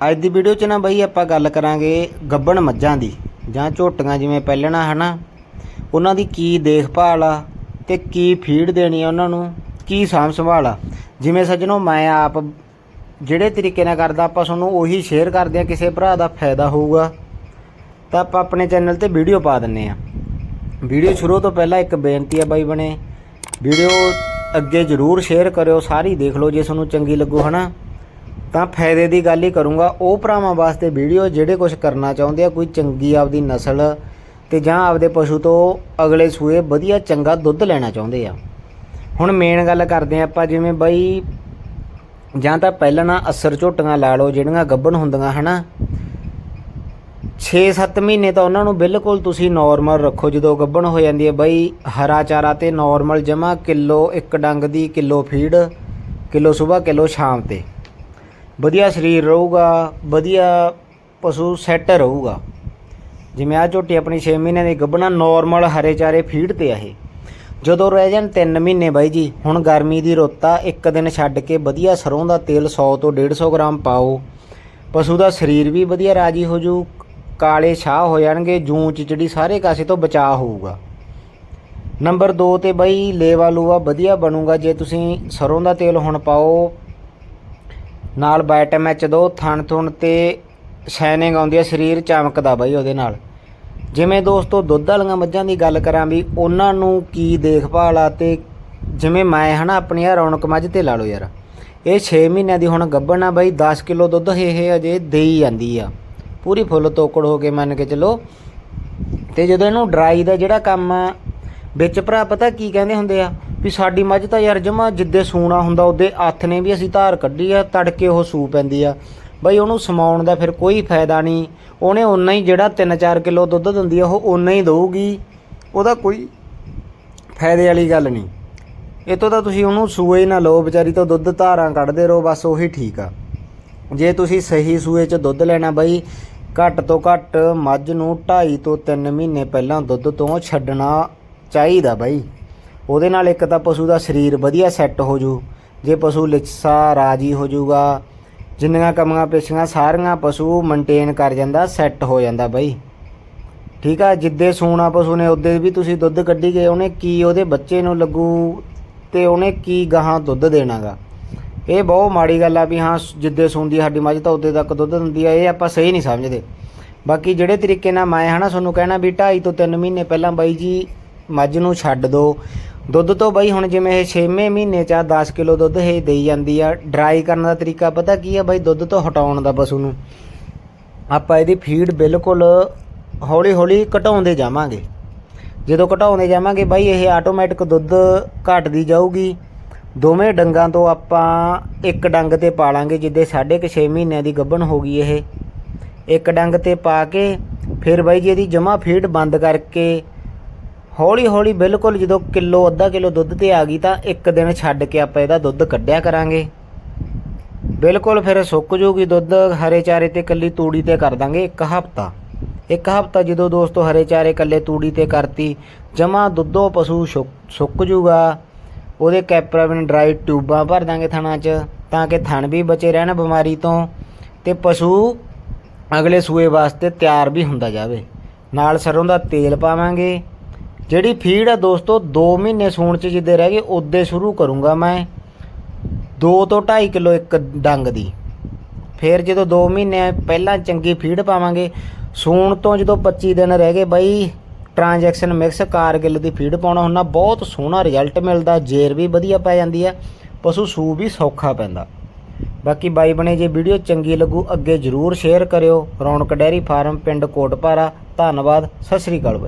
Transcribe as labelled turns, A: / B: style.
A: ਅੱਜ ਦੀ ਵੀਡੀਓ 'ਚ ਨਾ ਬਈ ਆਪਾਂ ਗੱਲ ਕਰਾਂਗੇ ਗੱਬਣ ਮੱਝਾਂ ਦੀ, ਜਾਂ ਝੋਟੀਆਂ ਜਿਵੇਂ ਪਹਿਲਣਾ ਹਨਾ? ਉਹਨਾਂ ਦੀ ਕੀ ਦੇਖਭਾਲ ਆ ਤੇ ਕੀ ਫੀਡ ਦੇਣੀ ਆ ਉਹਨਾਂ ਨੂੰ, ਕੀ ਸਾਂਭ ਸੰਭਾਲ ਆ। ਜਿਵੇਂ ਸੱਜਣੋ, ਮੈਂ ਆਪ ਜਿਹੜੇ ਤਰੀਕੇ ਨਾਲ ਕਰਦਾ, ਆਪਾਂ ਤੁਹਾਨੂੰ ਉਹੀ ਸ਼ੇਅਰ ਕਰਦੇ ਆ, ਕਿਸੇ ਭਰਾ ਦਾ ਫਾਇਦਾ ਹੋਊਗਾ। ਤਾਂ ਆਪਾਂ ਆਪਣੇ ਚੈਨਲ ਤੇ ਵੀਡੀਓ ਪਾ ਦਿੰਨੇ ਆ। ਵੀਡੀਓ ਸ਼ੁਰੂ ਤੋਂ ਪਹਿਲਾਂ ਇੱਕ ਬੇਨਤੀ ਆ ਬਾਈ ਬਣੇ ਵੀਡੀਓ ਅੱਗੇ ਜਰੂਰ ਸ਼ੇਅਰ ਕਰਿਓ, ਸਾਰੀ ਦੇਖ ਲਓ, ਜੇ ਤੁਹਾਨੂੰ ਚੰਗੀ ਲੱਗੂ, ਹਨਾ? ਤਾਂ ਫਾਇਦੇ ਦੀ ਗੱਲ ਹੀ ਕਰੂੰਗਾ। ਉਹ ਭਰਾਵਾਂ ਵਾਸਤੇ ਵੀਡੀਓ ਜਿਹੜੇ ਕੁਝ ਕਰਨਾ ਚਾਹੁੰਦੇ ਆ, ਕੋਈ ਚੰਗੀ ਆਪਦੀ ਨਸਲ ਤੇ ਜਾਂ ਆਪਦੇ ਪਸ਼ੂ ਤੋਂ ਅਗਲੇ ਸੂਏ ਵਧੀਆ ਚੰਗਾ ਦੁੱਧ ਲੈਣਾ ਚਾਹੁੰਦੇ ਆ। ਹੁਣ ਮੇਨ ਗੱਲ ਕਰਦੇ ਆ ਆਪਾਂ, ਜਿਵੇਂ ਬਾਈ ਜਾਂ ਤਾਂ ਪਹਿਲਾਂ ਨਾ ਅਸਰ ਝੋਟੀਆਂ ਲਾ ਲਓ, ਜਿਹੜੀਆਂ ਗੱਭਣ ਹੁੰਦੀਆਂ, ਹਨਾ। 6-7 ਮਹੀਨੇ ਤਾਂ ਉਹਨਾਂ ਨੂੰ ਬਿਲਕੁਲ ਤੁਸੀਂ ਨਾਰਮਲ ਰੱਖੋ, ਜਦੋਂ ਗੱਭਣ ਹੋ ਜਾਂਦੀ ਹੈ ਬਈ ਹਰਾ ਚਾਰਾ ਤੇ ਨਾਰਮਲ ਜਮਾ ਕਿਲੋ ਇੱਕ ਡੰਗ ਦੀ ਕਿਲੋ ਫੀਡ, ਕਿਲੋ ਸਵੇਰ, ਕਿਲੋ ਸ਼ਾਮ ਤੇ। ਵਧੀਆ ਸਰੀਰ ਰਹੂਗਾ, ਵਧੀਆ ਪਸ਼ੂ ਸੈੱਟ ਰਹੂਗਾ। ਜਿਵੇਂ ਆ ਝੋਟੀ ਆਪਣੀ 6 ਮਹੀਨੇ ਦੀ ਗੱਭਣਾ ਨਾਰਮਲ ਹਰੇ ਚਾਰੇ ਫੀਡ ਤੇ ਆ ਇਹ। ਜਦੋਂ ਰਹਿ ਜਾਣ 3 ਮਹੀਨੇ ਬਾਈ ਜੀ, ਹੁਣ ਗਰਮੀ ਦੀ ਰੁੱਤ ਆ, ਇੱਕ ਦਿਨ ਛੱਡ ਕੇ ਵਧੀਆ ਸਰੋਂ ਦਾ ਤੇਲ 100 ਤੋਂ 150 ਗ੍ਰਾਮ ਪਾਓ। ਪਸ਼ੂ ਦਾ ਸਰੀਰ ਵੀ ਵਧੀਆ ਰਾਜੀ ਹੋ ਜੂ, ਕਾਲੇ ਛਾਹ ਹੋ ਜਾਣਗੇ, ਜੂੰ, ਚਿਚੜੀ ਸਾਰੇ ਕਾਸੇ ਤੋਂ ਬਚਾਅ ਹੋਊਗਾ। ਨੰਬਰ 2 ਤੇ ਬਈ, ਲੇਵਾ ਲੂਆ ਵਧੀਆ ਬਣੂਗਾ, ਜੇ ਤੁਸੀਂ ਸਰੋਂ ਦਾ ਤੇਲ ਹੁਣ ਪਾਓ ਨਾਲ ਬਾਇਟਮ ਐਚ ਦੋ, ਥਣ ਥੁਣ ਤੇ ਸ਼ਾਈਨਿੰਗ ਆਉਂਦੀ ਹੈ, ਸਰੀਰ ਚਮਕਦਾ ਬਾਈ ਉਹਦੇ ਨਾਲ। ਜਿਵੇਂ ਦੋਸਤੋ, ਦੁੱਧ ਵਾਲੀਆਂ ਮੱਝਾਂ ਦੀ ਗੱਲ ਕਰਾਂ ਵੀ ਉਹਨਾਂ ਨੂੰ ਕੀ ਦੇਖਭਾਲ ਆ ਤੇ ਜਿਵੇਂ ਮੈਂ ਹਨਾ ਆਪਣੀ ਆ ਰੌਣਕ ਮੱਝ ਤੇ ਲਾ ਲਓ ਯਾਰ। ਇਹ 6 ਮਹੀਨਿਆਂ ਦੀ ਹੁਣ ਗੱਭਣ ਆ ਬਾਈ 10 ਕਿਲੋ ਦੁੱਧ ਇਹ ਅਜੇ ਦੇਈ ਜਾਂਦੀ ਆ। ਪੂਰੀ ਫੁੱਲ ਤੋਕੜ ਹੋ ਕੇ ਮੰਨ ਕੇ ਚਲੋ। ਤੇ ਜਦੋਂ ਇਹਨੂੰ ਡਰਾਈ ਦਾ ਜਿਹੜਾ ਕੰਮ ਆ, ਵਿੱਚ ਭਰਾ ਪਤਾ ਕੀ ਕਹਿੰਦੇ ਹੁੰਦੇ ਆ? ਵੀ ਸਾਡੀ ਮੱਝ ਤਾਂ ਯਾਰ ਜਮਾ ਜਿੱਦੇ ਸੂਣਾ ਹੁੰਦਾ ਉਹਦੇ ਹੱਥ ਨੇ ਵੀ ਅਸੀਂ ਧਾਰ ਕੱਢੀ ਆ, ਤੜਕੇ ਉਹ ਸੂ ਪੈਂਦੀ ਆ। ਬਈ ਉਹਨੂੰ ਸਮਾਉਣ ਦਾ ਫਿਰ ਕੋਈ ਫਾਇਦਾ ਨਹੀਂ। ਉਹਨੇ ਉਨਾ ਹੀ ਜਿਹੜਾ 3-4 ਕਿਲੋ ਦੁੱਧ ਦਿੰਦੀ ਆ, ਉਹ ਉਨਾ ਹੀ ਦੇਊਗੀ। ਉਹਦਾ ਕੋਈ ਫਾਇਦੇ ਵਾਲੀ ਗੱਲ ਨਹੀਂ। ਇਹ ਤੋਂ ਤਾਂ ਤੁਸੀਂ ਉਹਨੂੰ ਸੂਏ ਹੀ ਨਾ ਲਓ, ਵਿਚਾਰੀ ਤੋਂ ਦੁੱਧ ਧਾਰਾਂ ਕੱਢਦੇ ਰਹੋ, ਬਸ ਉਹੀ ਠੀਕ ਆ। ਜੇ ਤੁਸੀਂ ਸਹੀ ਸੂਏ 'ਚ ਦੁੱਧ ਲੈਣਾ ਬਾਈ, ਘੱਟ ਤੋਂ ਘੱਟ ਮੱਝ ਨੂੰ 2.5 ਤੋਂ 3 ਮਹੀਨੇ ਪਹਿਲਾਂ ਦੁੱਧ ਤੋਂ ਛੱਡਣਾ ਚਾਹੀਦਾ ਬਾਈ। ਉਹਦੇ ਨਾਲ ਇੱਕ ਤਾਂ ਪਸ਼ੂ ਦਾ ਸਰੀਰ ਵਧੀਆ ਸੈੱਟ ਹੋ ਜੂ। ਜੇ ਪਸ਼ੂ ਲਿਕਸਾ ਰਾਜੀ ਹੋ ਜੂਗਾ, ਜਿੰਨੀਆਂ ਕਮੀਆਂ ਪੇਸ਼ੀਆਂ ਸਾਰੀਆਂ ਪਸ਼ੂ ਮੇਨਟੇਨ ਕਰ ਜਾਂਦਾ ਸੈੱਟ ਹੋ ਜਾਂਦਾ ਬਾਈ। ਠੀਕ ਆ, ਜਿੱਦੇ ਸੂਣਾ ਪਸ਼ੂ ਨੇ, ਉਹਦੇ ਵੀ ਤੁਸੀਂ ਦੁੱਧ ਕੱਢੀ ਗਏ, ਉਹਨੇ ਕੀ ਉਹਦੇ ਬੱਚੇ ਨੂੰ ਲੱਗੂ ਤੇ ਉਹਨੇ ਕੀ ਗਾਹਾਂ ਦੁੱਧ ਦੇਣਾਗਾ। ਇਹ ਬਹੁਤ ਮਾੜੀ ਗੱਲ ਆ ਵੀ ਹਾਂ, ਜਿੱਦੇ ਸੂੰਦੀ ਸਾਡੀ ਮੱਝ, ਤਾਂ ਉਹਦੇ ਤੱਕ ਦੁੱਧ ਦਿੰਦੀ ਆ, ਇਹ ਆਪਾਂ ਸਹੀ ਨਹੀਂ ਸਮਝਦੇ। ਬਾਕੀ ਜਿਹੜੇ ਤਰੀਕੇ ਨਾਲ ਮੈਂ ਹਨਾ, ਤੁਹਾਨੂੰ ਕਹਿਣਾ ਵੀ 2.5 ਤੋਂ 3 ਮਹੀਨੇ ਪਹਿਲਾਂ ਬਾਈ ਜੀ, ਮੱਝ ਨੂੰ ਛੱਡ ਦਿਓ ਦੁੱਧ ਤੋਂ ਬਾਈ, ਹੁਣ ਜਿਵੇਂ ਇਹ 6ਵੇਂ ਮਹੀਨੇ ਚ ਆ 10 ਕਿਲੋ ਦੁੱਧ ਇਹ ਦੇਈ ਜਾਂਦੀ ਆ। ਡਰਾਈ ਕਰਨ ਦਾ ਤਰੀਕਾ ਪਤਾ ਕੀ ਆ ਬਾਈ, ਦੁੱਧ ਤੋਂ ਹਟਾਉਣ ਦਾ ਪਸ਼ੂ ਨੂੰ। ਆਪਾਂ ਇਹਦੀ ਫੀਡ ਬਿਲਕੁਲ ਹੌਲੀ ਹੌਲੀ ਘਟਾਉਂਦੇ ਜਾਵਾਂਗੇ। ਜਦੋਂ ਘਟਾਉਂਦੇ ਜਾਵਾਂਗੇ ਬਾਈ, ਇਹ ਆਟੋਮੈਟਿਕ ਦੁੱਧ ਘਟਦੀ ਜਾਊਗੀ। ਦੋਵੇਂ ਡੰਗਾਂ ਤੋਂ ਆਪਾਂ ਇੱਕ ਡੰਗ ਤੇ ਪਾ ਲਾਂਗੇ, ਜਿੱਦੇ ਸਾਢੇ ਕੁ 6 ਮਹੀਨਿਆਂ ਦੀ ਗੱਭਣ ਹੋ ਗਈ ਇਹ। ਇੱਕ ਡੰਗ ਤੇ ਪਾ ਕੇ, ਫਿਰ ਬਾਈ ਜੀ ਇਹਦੀ ਜਮਾ ਫੀਡ ਬੰਦ ਕਰਕੇ ਹੌਲੀ ਹੌਲੀ ਬਿਲਕੁਲ ਜਦੋਂ ਕਿਲੋ, ਅੱਧਾ ਕਿਲੋ ਦੁੱਧ ਤੇ ਆ ਗਈ ਤਾਂ ਇੱਕ ਦਿਨ ਛੱਡ ਕੇ ਆਪਾਂ ਇਹਦਾ ਦੁੱਧ ਕੱਢਿਆ ਕਰਾਂਗੇ। ਬਿਲਕੁਲ ਫਿਰ ਸੁੱਕ ਜੂਗੀ ਦੁੱਧ, ਹਰੇ ਚਾਰੇ ਤੇ ਕੱਲੀ ਤੂੜੀ ਤੇ ਕਰ ਦਾਂਗੇ ਇੱਕ ਹਫਤਾ। ਇੱਕ ਹਫਤਾ ਜਦੋਂ ਦੋਸਤੋ ਹਰੇ ਚਾਰੇ ਕੱਲੇ ਤੂੜੀ ਤੇ ਕਰਤੀ, ਜਮਾ ਦੁੱਧੋ ਪਸ਼ੂ ਸੁੱਕ- ਸੁੱਕ ਜੂਗਾ ਉਹਦੇ ਕੈਪਰਾਵਿਨ ਡਰਾਈ ਟਿਊਬਾਂ ਭਰ ਦਾਂਗੇ ਥਣਾ 'ਚ, ਤਾਂ ਕਿ ਥਣ ਵੀ ਬਚੇ ਰਹਿਣ ਬਿਮਾਰੀ ਤੋਂ। ਤੇ ਪਸ਼ੂ ਅਗਲੇ ਸੂਏ ਵਾਸਤੇ ਤਿਆਰ ਵੀ ਹੁੰਦਾ ਜਾਵੇ। ਨਾਲ ਸਰੋਂ ਦਾ ਤੇਲ ਪਾਵਾਂਗੇ। ਜਿਹੜੀ ਫੀਡ ਆ ਦੋਸਤੋ 2 ਮਹੀਨੇ ਸੂਣ 'ਚ ਜਿੱਦੇ ਰਹਿ ਗਏ ਉਦੇ ਸ਼ੁਰੂ ਕਰੂੰਗਾ ਮੈਂ। 2 ਤੋਂ 2.5 ਕਿਲੋ ਇੱਕ ਡੰਗ ਦੀ। ਫਿਰ ਜਦੋਂ 2 ਮਹੀਨੇ ਪਹਿਲਾਂ ਚੰਗੀ ਫੀਡ ਪਾਵਾਂਗੇ, ਸੂਣ ਤੋਂ ਜਦੋਂ 25 ਦਿਨ ਰਹਿ ਗਏ ਬਾਈ ਟ੍ਰਾਂਜੈਕਸ਼ਨ ਮਿਕਸ ਕਾਰਗਿਲ ਦੀ ਫੀਡ ਪਾਉਣਾ ਹੁੰਦਾ, ਬਹੁਤ ਸੋਹਣਾ ਰਿਜ਼ਲਟ ਮਿਲਦਾ, ਜੇਰ ਵੀ ਵਧੀਆ ਪੈ ਜਾਂਦੀ ਹੈ ਪਸ਼ੂ ਸੂ ਵੀ ਸੌਖਾ ਪੈਂਦਾ। ਬਾਕੀ ਬਾਈ ਬਣੇ ਜੇ ਵੀਡੀਓ ਚੰਗੀ ਲੱਗੂ, ਅੱਗੇ ਜਰੂਰ ਸ਼ੇਅਰ ਕਰਿਓ। ਰੌਣਕ ਡੈਰੀ ਫਾਰਮ, ਪਿੰਡ ਕੋਟਪਾਰਾ, ਧੰਨਵਾਦ, ਸਤਿ ਸ੍ਰੀ ਅਕਾਲ ਬਾਈ।